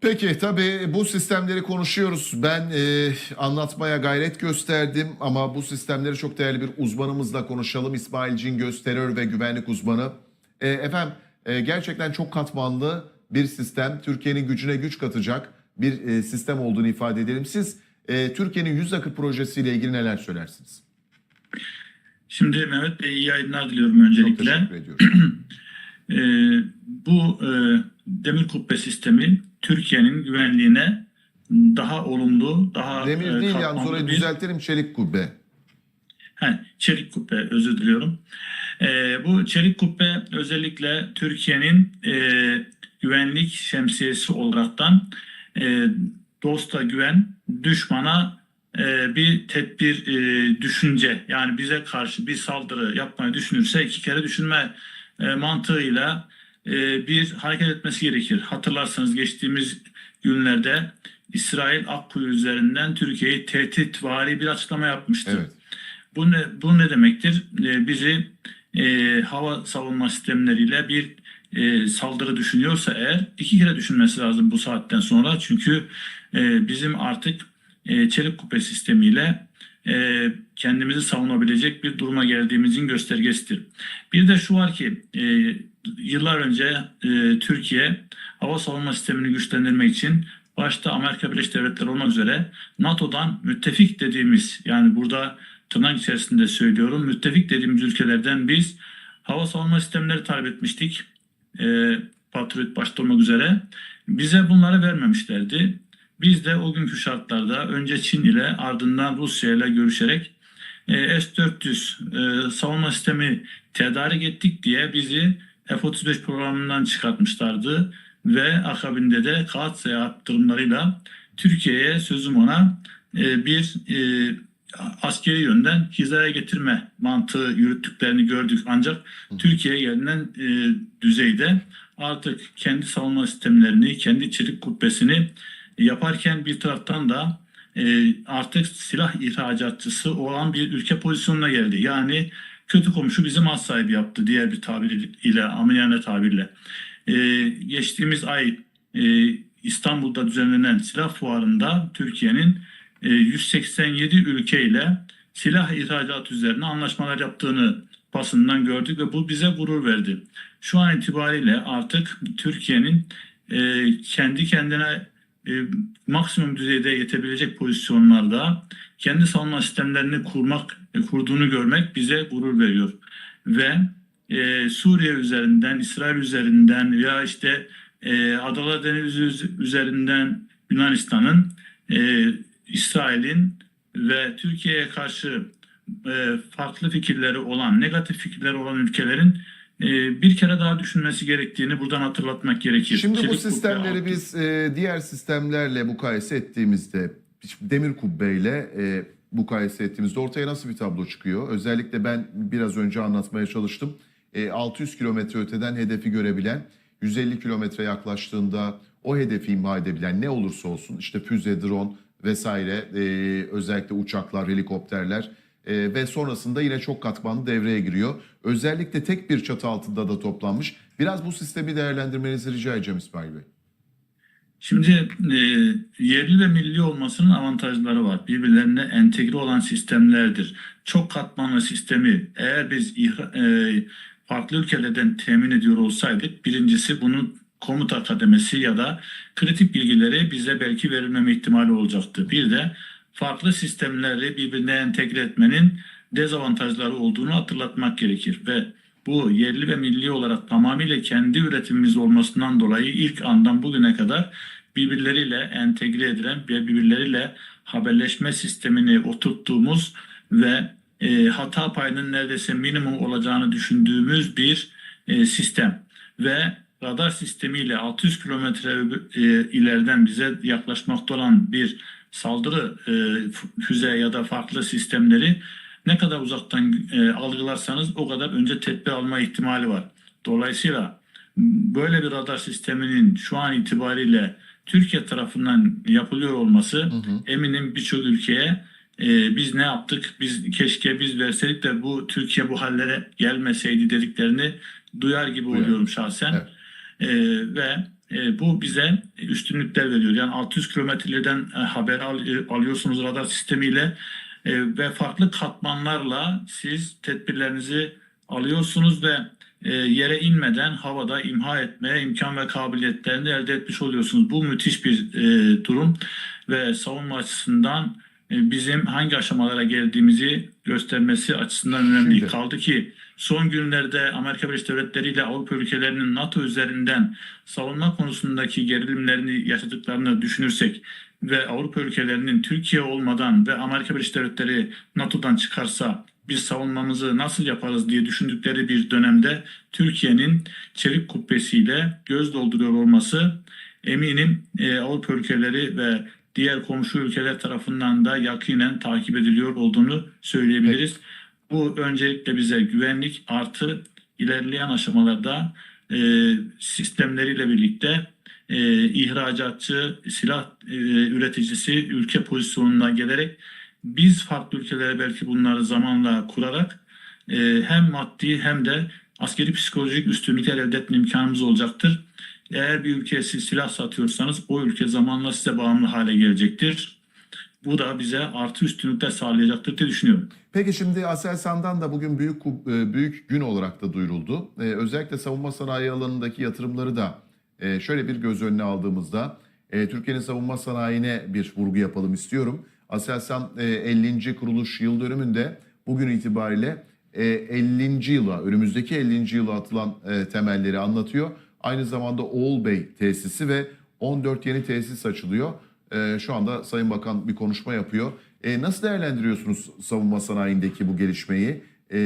Peki tabii bu sistemleri konuşuyoruz. Ben e, anlatmaya gayret gösterdim ama bu sistemleri çok değerli bir uzmanımızla konuşalım. İsmail Cingöz terör ve güvenlik uzmanı. E, efendim e, gerçekten çok katmanlı bir sistem. Türkiye'nin gücüne güç katacak bir e, sistem olduğunu ifade edelim. Siz e, Türkiye'nin yüz akı projesiyle ilgili neler söylersiniz? Şimdi Mehmet Bey iyi yayınlar diliyorum Çok öncelikle. teşekkür ediyorum. Ee, bu e, demir kubbe sistemi Türkiye'nin güvenliğine daha olumlu, daha Demir e, değil yalnız orayı bir- düzeltelim çelik kubbe. He, çelik kubbe özür diliyorum. Ee, bu çelik kubbe özellikle Türkiye'nin e, güvenlik şemsiyesi olaraktan e, dosta güven, düşmana e, bir tedbir e, düşünce yani bize karşı bir saldırı yapmayı düşünürse iki kere düşünme e, mantığıyla e, bir hareket etmesi gerekir. Hatırlarsanız geçtiğimiz günlerde İsrail Akkuyu üzerinden Türkiye'yi tehditvari bir açıklama yapmıştı. Evet. Bu ne, bu ne demektir? E, bizi e, hava savunma sistemleriyle bir e, saldırı düşünüyorsa eğer iki kere düşünmesi lazım bu saatten sonra. Çünkü e, bizim artık e, çelik kubbe sistemiyle e, kendimizi savunabilecek bir duruma geldiğimizin göstergesidir. Bir de şu var ki e, yıllar önce e, Türkiye hava savunma sistemini güçlendirmek için başta Amerika Birleşik Devletleri olmak üzere NATO'dan müttefik dediğimiz yani burada tırnak içerisinde söylüyorum müttefik dediğimiz ülkelerden biz hava savunma sistemleri talep etmiştik. E, Patriot başta olmak üzere. Bize bunları vermemişlerdi. Biz de o günkü şartlarda önce Çin ile ardından Rusya ile görüşerek e, S-400 e, savunma sistemi tedarik ettik diye bizi F-35 programından çıkartmışlardı ve akabinde de kağıt yaptırımlarıyla Türkiye'ye sözüm ona e, bir e, askeri yönden hizaya getirme mantığı yürüttüklerini gördük. Ancak Türkiye gelinen e, düzeyde artık kendi savunma sistemlerini, kendi çelik kubbesini yaparken bir taraftan da e, artık silah ihracatçısı olan bir ülke pozisyonuna geldi. Yani kötü komşu bizim az sahibi yaptı diğer bir tabir ile, ameliyane tabirle. E, geçtiğimiz ay e, İstanbul'da düzenlenen silah fuarında Türkiye'nin e, 187 ülkeyle silah ihracat üzerine anlaşmalar yaptığını basından gördük ve bu bize gurur verdi. Şu an itibariyle artık Türkiye'nin e, kendi kendine e, maksimum düzeyde yetebilecek pozisyonlarda kendi savunma sistemlerini kurmak kurduğunu görmek bize gurur veriyor. Ve e, Suriye üzerinden, İsrail üzerinden veya işte e, Adalar Denizi üz- üzerinden Yunanistan'ın, e, İsrail'in ve Türkiye'ye karşı e, farklı fikirleri olan, negatif fikirleri olan ülkelerin e, bir kere daha düşünmesi gerektiğini buradan hatırlatmak gerekir. Şimdi bu Çelik kubbe sistemleri altı- biz e, diğer sistemlerle mukayese ettiğimizde demir kubbeyle e, mukayese ettiğimizde ortaya nasıl bir tablo çıkıyor? Özellikle ben biraz önce anlatmaya çalıştım. E, 600 kilometre öteden hedefi görebilen, 150 kilometre yaklaştığında o hedefi imha edebilen ne olursa olsun işte füze, drone vesaire e, özellikle uçaklar, helikopterler e, ve sonrasında yine çok katmanlı devreye giriyor. Özellikle tek bir çatı altında da toplanmış. Biraz bu sistemi değerlendirmenizi rica edeceğim İsmail Bey. Şimdi e, yerli ve milli olmasının avantajları var. Birbirlerine entegre olan sistemlerdir. Çok katmanlı sistemi eğer biz e, farklı ülkelerden temin ediyor olsaydık birincisi bunun komuta kademesi ya da kritik bilgileri bize belki verilmeme ihtimali olacaktı. Bir de farklı sistemleri birbirine entegre etmenin dezavantajları olduğunu hatırlatmak gerekir ve bu yerli ve milli olarak tamamıyla kendi üretimimiz olmasından dolayı ilk andan bugüne kadar birbirleriyle entegre edilen ve birbirleriyle haberleşme sistemini oturttuğumuz ve e, hata payının neredeyse minimum olacağını düşündüğümüz bir e, sistem. Ve radar sistemiyle 600 kilometre e, ileriden bize yaklaşmakta olan bir saldırı e, füze ya da farklı sistemleri ne kadar uzaktan e, algılarsanız o kadar önce tedbir alma ihtimali var. Dolayısıyla böyle bir radar sisteminin şu an itibariyle Türkiye tarafından yapılıyor olması eminim birçok ülkeye e, biz ne yaptık, biz keşke biz verseydik de bu Türkiye bu hallere gelmeseydi dediklerini duyar gibi Duyar. oluyorum şahsen. Evet. E, ve E, bu bize üstünlükler veriyor. Yani 600 kilometreden e, haber al- e, alıyorsunuz radar sistemiyle e, ve farklı katmanlarla siz tedbirlerinizi alıyorsunuz ve e, yere inmeden havada imha etmeye imkan ve kabiliyetlerini elde etmiş oluyorsunuz. Bu müthiş bir e, durum ve savunma açısından e, bizim hangi aşamalara geldiğimizi göstermesi açısından önemli. Şimdi- Kaldı ki son günlerde Amerika Birleşik Devletleri ile Avrupa ülkelerinin NATO üzerinden savunma konusundaki gerilimlerini yaşadıklarını düşünürsek ve Avrupa ülkelerinin Türkiye olmadan ve Amerika Birleşik Devletleri NATO'dan çıkarsa biz savunmamızı nasıl yaparız diye düşündükleri bir dönemde Türkiye'nin çelik kubbesiyle göz dolduruyor olması eminim e, Avrupa ülkeleri ve diğer komşu ülkeler tarafından da yakinen takip ediliyor olduğunu söyleyebiliriz. Bu öncelikle bize güvenlik artı ilerleyen aşamalarda e, sistemleriyle birlikte e, ihracatçı, silah e, üreticisi ülke pozisyonuna gelerek biz farklı ülkelere belki bunları zamanla kurarak e, hem maddi hem de askeri psikolojik üstünlükler elde etme imkanımız olacaktır. Eğer bir ülkeye siz silah satıyorsanız o ülke zamanla size bağımlı hale gelecektir. Bu da bize artı üstünlükler sağlayacaktır diye düşünüyorum. Peki şimdi Aselsan'dan da bugün büyük e, büyük gün olarak da duyuruldu. E, özellikle savunma sanayi alanındaki yatırımları da e, şöyle bir göz önüne aldığımızda e, Türkiye'nin savunma sanayine bir vurgu yapalım istiyorum. Aselsan e, 50. kuruluş yıl dönümünde bugün itibariyle e, 50. yıla, önümüzdeki 50. yıla atılan e, temelleri anlatıyor. Aynı zamanda Oğul Bey tesisi ve 14 yeni tesis açılıyor. E, şu anda Sayın Bakan bir konuşma yapıyor. E, nasıl değerlendiriyorsunuz savunma sanayindeki bu gelişmeyi? E,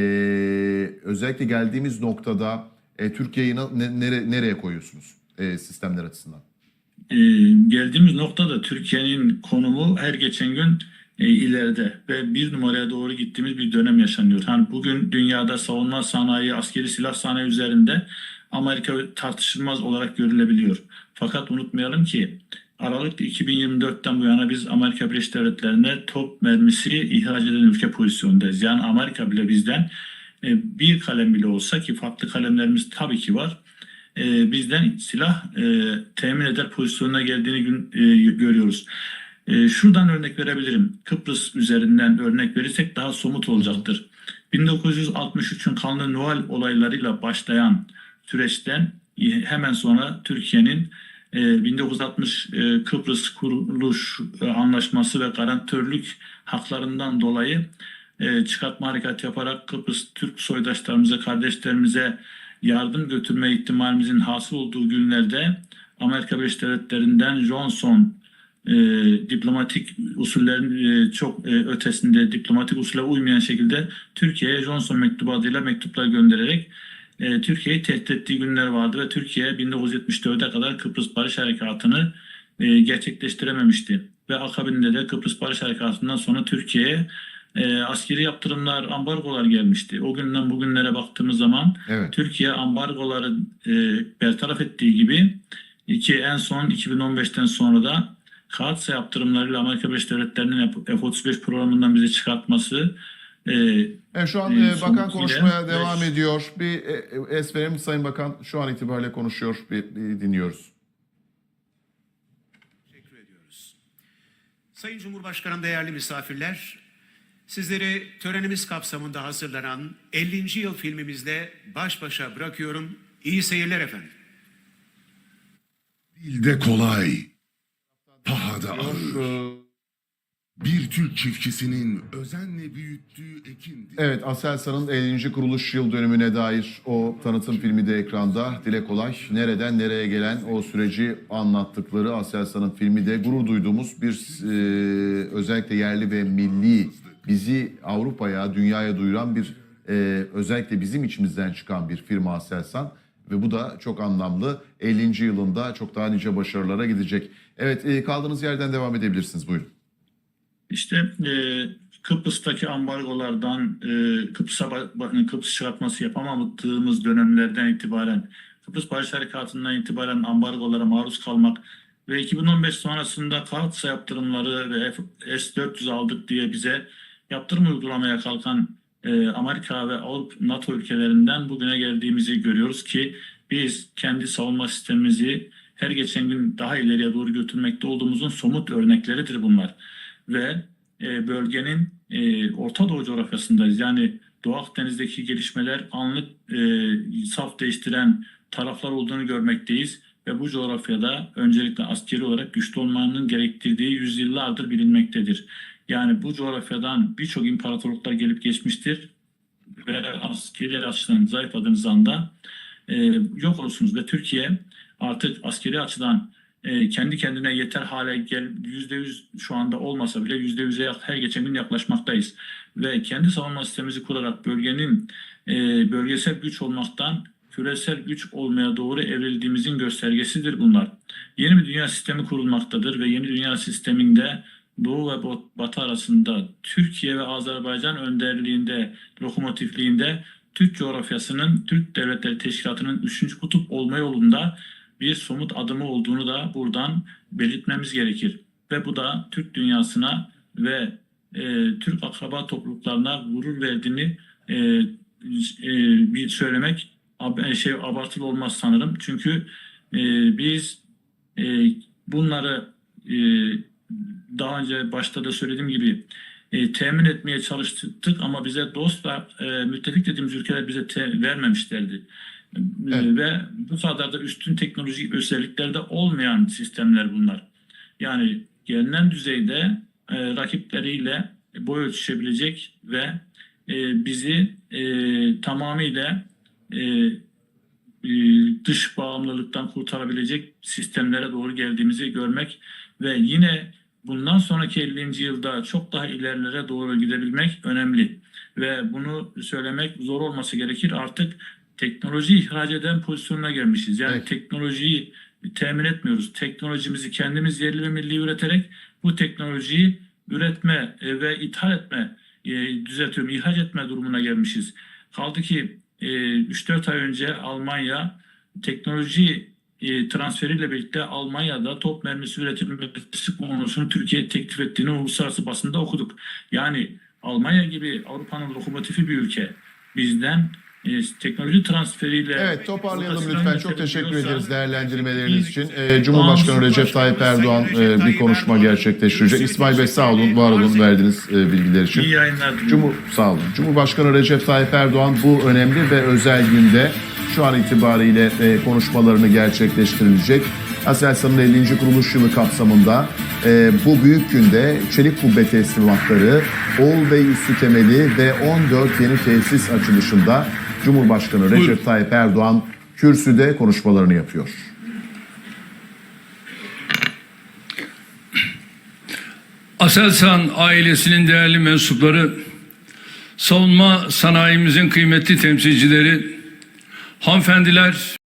özellikle geldiğimiz noktada e, Türkiye'yi nereye koyuyorsunuz e, sistemler açısından? Ee, geldiğimiz noktada Türkiye'nin konumu her geçen gün e, ileride ve bir numaraya doğru gittiğimiz bir dönem yaşanıyor. Hani bugün dünyada savunma sanayi, askeri silah sanayi üzerinde Amerika tartışılmaz olarak görülebiliyor. Fakat unutmayalım ki Aralık 2024'ten bu yana biz Amerika Birleşik Devletleri'ne top mermisi ihraç eden ülke pozisyondayız. Yani Amerika bile bizden e, bir kalem bile olsa ki farklı kalemlerimiz tabii ki var e, bizden silah e, temin eder pozisyonuna geldiğini gün, e, görüyoruz. E, şuradan örnek verebilirim. Kıbrıs üzerinden örnek verirsek daha somut olacaktır. 1963'ün kanlı Noel olaylarıyla başlayan süreçten e, hemen sonra Türkiye'nin e, 1960 e, Kıbrıs Kuruluş e, Anlaşması ve garantörlük haklarından dolayı e, çıkartma harekatı yaparak Kıbrıs Türk soydaşlarımıza, kardeşlerimize yardım götürme ihtimalimizin hasıl olduğu günlerde Amerika Birleşik Devletleri'nden Johnson e, diplomatik usullerin e, çok e, ötesinde diplomatik usule uymayan şekilde Türkiye'ye Johnson mektubu adıyla mektuplar göndererek e, Türkiye'yi tehdit ettiği günler vardı ve Türkiye 1974'e kadar Kıbrıs Barış Harekatı'nı e, gerçekleştirememişti. Ve akabinde de Kıbrıs Barış Harekatı'ndan sonra Türkiye'ye e, askeri yaptırımlar, ambargolar gelmişti. O günden bugünlere baktığımız zaman Evet. Türkiye ambargoları e, bertaraf ettiği gibi ki en son 2015'ten sonra da Kaatsa yaptırımlarıyla Amerika Birleşik Devletleri'nin F-35 programından bizi çıkartması e, Evet, şu an Ee, e, bakan konuşmaya ile- devam Evet. ediyor. Bir e, e, es verelim Sayın Bakan şu an itibariyle konuşuyor. Bir, bir dinliyoruz. Teşekkür ediyoruz. Sayın Cumhurbaşkanım, değerli misafirler, sizleri törenimiz kapsamında hazırlanan 50. yıl filmimizle baş başa bırakıyorum. İyi seyirler efendim. Dilde kolay, pahada ağır. Bir Türk çiftçisinin özenle büyüttüğü ekin... Evet Aselsan'ın 50. kuruluş yıl dönümüne dair o tanıtım filmi de ekranda. Dile kolay nereden nereye gelen o süreci anlattıkları Aselsan'ın filmi de gurur duyduğumuz bir e, özellikle yerli ve milli bizi Avrupa'ya, dünyaya duyuran bir e, özellikle bizim içimizden çıkan bir firma Aselsan. Ve bu da çok anlamlı. 50. yılında çok daha nice başarılara gidecek. Evet e, kaldığınız yerden devam edebilirsiniz. Buyurun. İşte e, Kıbrıs'taki ambargolardan e, Kıbrıs'a Kıbrıs çıkartması yapamadığımız dönemlerden itibaren Kıbrıs Barış Harekatı'ndan itibaren ambargolara maruz kalmak ve 2015 sonrasında Kaatsa yaptırımları ve F- S-400 aldık diye bize yaptırım uygulamaya kalkan e, Amerika ve Avrupa NATO ülkelerinden bugüne geldiğimizi görüyoruz ki biz kendi savunma sistemimizi her geçen gün daha ileriye doğru götürmekte olduğumuzun somut örnekleridir bunlar. Ve e, bölgenin e, Orta Doğu coğrafyasındayız. Yani Doğu Akdeniz'deki gelişmeler anlık e, saf değiştiren taraflar olduğunu görmekteyiz. Ve bu coğrafyada öncelikle askeri olarak güçlü olmanın gerektirdiği yüzyıllardır bilinmektedir. Yani bu coğrafyadan birçok imparatorluklar gelip geçmiştir. Ve askeri açıdan zayıfladığınız anda e, yok olursunuz. Ve Türkiye artık askeri açıdan e, kendi kendine yeter hale gel yüzde yüz şu anda olmasa bile yüzde yüze her geçen gün yaklaşmaktayız. Ve kendi savunma sistemimizi kurarak bölgenin e, bölgesel güç olmaktan küresel güç olmaya doğru evrildiğimizin göstergesidir bunlar. Yeni bir dünya sistemi kurulmaktadır ve yeni dünya sisteminde Doğu ve Batı arasında Türkiye ve Azerbaycan önderliğinde, lokomotifliğinde Türk coğrafyasının, Türk Devletleri Teşkilatı'nın üçüncü kutup olma yolunda bir somut adımı olduğunu da buradan belirtmemiz gerekir. Ve bu da Türk dünyasına ve e, Türk akraba topluluklarına gurur verdiğini e, e, bir söylemek ab- şey abartılı olmaz sanırım. Çünkü e, biz e, bunları e, daha önce başta da söylediğim gibi e, temin etmeye çalıştık ama bize dost ve e, müttefik dediğimiz ülkeler bize te- vermemişlerdi. E, Evet. Ve bu kadar da üstün teknolojik özelliklerde olmayan sistemler bunlar. Yani gelinen düzeyde e, rakipleriyle boy ölçüşebilecek ve e, bizi e, tamamıyla e, e, dış bağımlılıktan kurtarabilecek sistemlere doğru geldiğimizi görmek ve yine bundan sonraki 50. yılda çok daha ilerilere doğru gidebilmek önemli. Ve bunu söylemek zor olması gerekir. Artık teknoloji ihraç eden pozisyonuna gelmişiz. Yani Evet. teknolojiyi temin etmiyoruz. Teknolojimizi kendimiz yerli ve milli üreterek bu teknolojiyi üretme e, ve ithal etme, e, düzeltiyorum, ihraç etme durumuna gelmişiz. Kaldı ki e, 3-4 ay önce Almanya teknoloji e, transferiyle birlikte Almanya'da top mermisi üretilmesi konusunu Türkiye'ye teklif ettiğini uluslararası basında okuduk. Yani Almanya gibi Avrupa'nın lokomotifi bir ülke bizden e, teknoloji transferiyle Evet toparlayalım lütfen. Çok teşekkür ederiz değerlendirmeleriniz için. Ee, Cumhurbaşkanı Recep Tayyip Erdoğan e, bir konuşma gerçekleştirecek. İsmail Bey sağ olun, var olun verdiğiniz e, bilgiler için. İyi yayınlar. Cumhur, sağ olun. Cumhurbaşkanı Recep Tayyip Erdoğan bu önemli ve özel günde şu an itibariyle e, konuşmalarını gerçekleştirilecek. Aselsan'ın 50. kuruluş yılı kapsamında e, bu büyük günde çelik kubbe teslimatları, Oğul Bey üssü temeli ve 14 yeni tesis açılışında Cumhurbaşkanı Recep Tayyip Erdoğan kürsüde konuşmalarını yapıyor. Aselsan ailesinin değerli mensupları, savunma sanayimizin kıymetli temsilcileri, hanımefendiler,